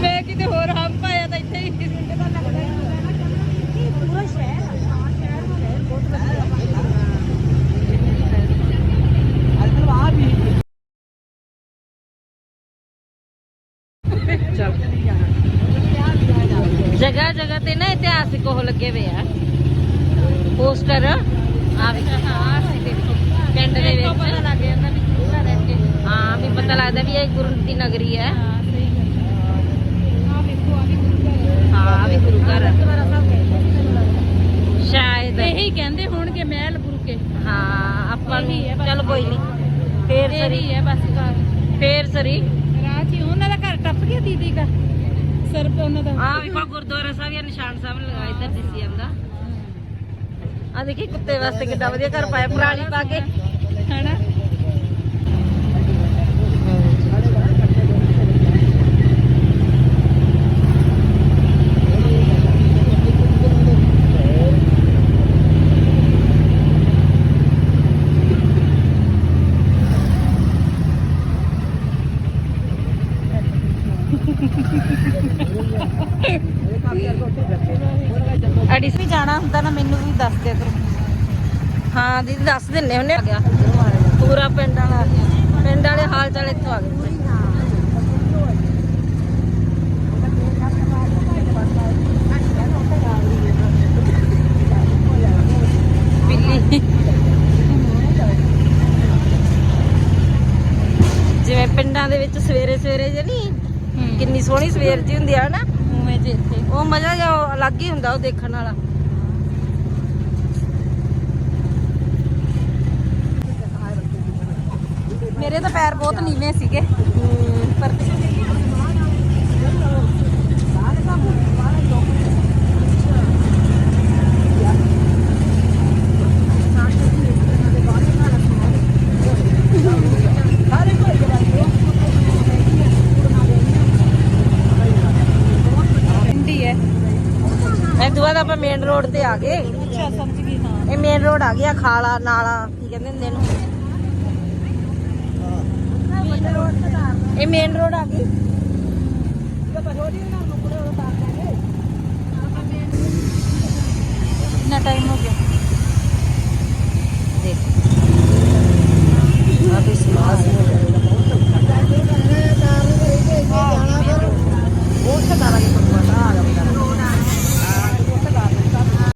ਮੈਂ ਕਿਤੇ ਹੋਰ ਹਮ ਪਾਇਆ ਤਾਂ ਇੱਥੇ ਹੀ। ਜਗ੍ਹਾ ਜਗ੍ਹਾ ਤੇ ਨਾ ਇਤਿਹਾਸਿਕ ਉਹ ਲੱਗੇ ਹੋਏ ਆ। ਪੋਸਟਰ। ਆ ਵੇਖ। ਪਿੰਡ ਦੇ ਵਿੱਚ ਪਤਾ ਲੱਗ ਜਾਂਦਾ ਵੀ ਗੁਰੂ ਘਰ ਹੈ ਹਾਂ ਪਤਾ ਲੱਗਦਾ ਵੀ ਇਹ ਗੁਰੂ ਦੀ ਨਗਰੀ ਹੈ। ਹਾਂ ਵੀ ਗੁਰੂ ਘਰ ਹੈ। ਸ਼ਾਇਦ। ਇਹੀ ਕਹਿੰਦੇ ਹੋਣਗੇ ਮਹਿਲ ਗੁਰੂ ਕੇ ਹਾਂ ਆਪਾਂ ਨੂੰ ਹੈ। ਚਲ ਕੋਈ ਨਹੀਂ ਫੇਰ ਸਰੀ। ਹੈ ਬਸ ਫੇਰ ਸਰੀ। ਹੀ ਉਹਨਾਂ ਦਾ ਘਰ ਟੱਪ ਗਿਆ ਦੀਦੀ ਦਾ ਸਰ पे ਉਹਨਾਂ ਦਾ। ਆ ਵੇਖੋ ਗੁਰਦੁਆਰਾ ਸਾਹਿਬ ਜਾਂ ਨਿਸ਼ਾਨ ਸਾਹਿਬ ਲਗਾਇਆ ਇੱਧਰ ਡੀਸੀਐਮ ਦਾ। ਆ ਦੇਖੀ ਕੁੱਤੇ ਵਾਸਤੇ ਕਿੱਡਾ ਵਧੀਆ ਘਰ ਪਾਇਆ ਪੁਰਾਣੀ ਪਾ ਕੇ। ਹਨਾ? ਐਡੀਸ ਵੀ ਜਾਣਾ ਹੁੰਦਾ ਨਾ, ਮੈਨੂੰ ਵੀ ਦੱਸ ਦਿਆ ਕਰੋ। ਹਾਂ, ਦੀਦੀ ਦੱਸ ਦਿੰਨੇ ਹੁੰਨੇ ਆ। ਗਿਆ ਪੂਰਾ ਪਿੰਡ ਵਾਲਾ ਪਿੰਡ ਵਾਲੇ ਹਾਲ ਚਾਲ ਇੱਥੋਂ ਆ ਗਏ। ਬਿੱਲੀ। ਜਿਵੇਂ ਪਿੰਡਾਂ ਦੇ ਵਿੱਚ ਸਵੇਰੇ ਸਵੇਰੇ ਜਿਹੜੀ ਕਿੰਨੀ ਸੋਹਣੀ ਸਵੇਰ ਜੀ ਹੁੰਦੀ ਆ ਨਾ ਉਵੇਂ ਜੇ ਇੱਥੇ। ਉਹ ਮਜ਼ਾ ਜਿਹਾ ਉਹ ਅਲੱਗ ਹੀ ਹੁੰਦਾ ਉਹ ਦੇਖਣ ਵਾਲਾ। ਮੇਰੇ ਤਾਂ ਪੈਰ ਬਹੁਤ ਨੀਵੇਂ ਸੀਗੇ। ਪਰ ਠੰਡੀ ਹੈ ਇਹ ਤੋਂ ਬਾਅਦ ਆਪਾਂ ਮੇਨ ਰੋਡ ਤੇ ਆ ਗਏ। ਅੱਛਾ ਸਮਝ ਗਈ ਹਾਂ। ਇਹ ਮੇਨ ਰੋਡ ਆ ਗਿਆ ਖਾਲਾ ਨਾਲਾ ਕੀ ਕਹਿੰਦੇ ਹੁੰਦੇ ਇਹਨੂੰ? ਇਹ ਮੇਨ ਰੋਡ ਆ ਗਈ।